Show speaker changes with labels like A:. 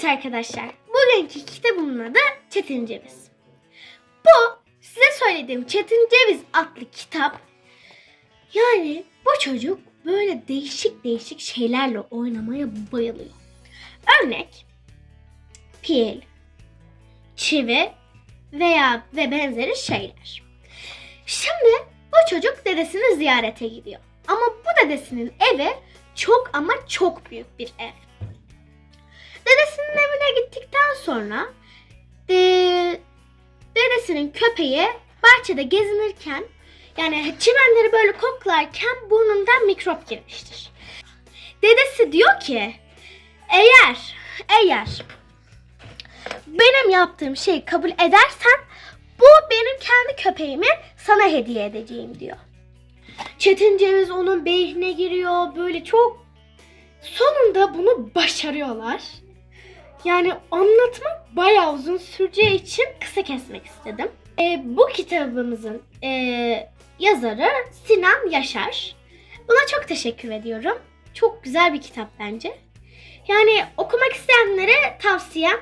A: Evet arkadaşlar, bugünkü kitabımın adı Çetin Ceviz. Bu size söylediğim Çetin Ceviz adlı kitap. Yani bu çocuk böyle değişik değişik şeylerle oynamaya bayılıyor. Örnek, pil, çivi veya ve benzeri şeyler. Şimdi bu çocuk dedesini ziyarete gidiyor. Ama bu dedesinin evi çok ama çok büyük bir ev. Dedesinin evine gittikten sonra de- dedesinin köpeği bahçede gezinirken yani çimenleri böyle koklarken burnundan mikrop girmiştir. Dedesi diyor ki eğer eğer benim yaptığım şeyi kabul edersen bu benim kendi köpeğimi sana hediye edeceğim diyor. Çetin Ceviz onun beynine giriyor böyle çok sonunda bunu başarıyorlar. Yani anlatmak bayağı uzun süreceği için kısa kesmek istedim. Ee, bu kitabımızın e, yazarı Sinan Yaşar. Buna çok teşekkür ediyorum. Çok güzel bir kitap bence. Yani okumak isteyenlere tavsiyem